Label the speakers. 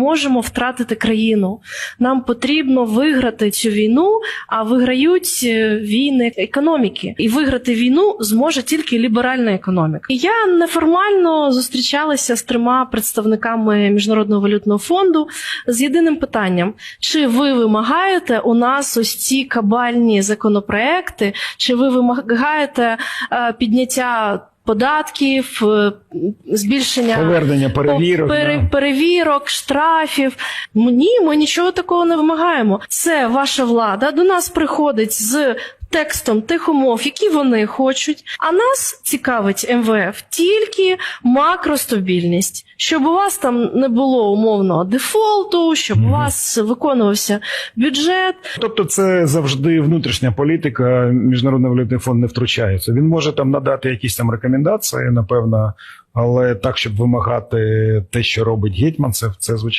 Speaker 1: можемо втратити країну. Нам потрібно виграти цю війну, а виграють е, війни економіки. І виграти війну зможе тільки ліберальна економіка. І я неформально зустрічалася з трьома представниками міжнародного валютного фонду з єдиним питанням: чи ви вимагаєте у нас ось ці кабальні законопроекти, чи ви вимагаєте е, підняття податків, е, збільшення
Speaker 2: Повернення перевірок.
Speaker 1: Пере-
Speaker 2: да.
Speaker 1: перевірок, штрафів. Ні, ми нічого такого не вимагаємо. Це ваша влада до нас приходить з текстом тих умов, які вони хочуть. А нас цікавить МВФ тільки макростабільність, щоб у вас там не було умовного дефолту, щоб у вас виконувався бюджет.
Speaker 2: Тобто, це завжди внутрішня політика. Міжнародний валютний фонд не втручається. Він може там надати якісь там рекомендації, напевно, але так, щоб вимагати те, що робить гетьманцев, це звичайно.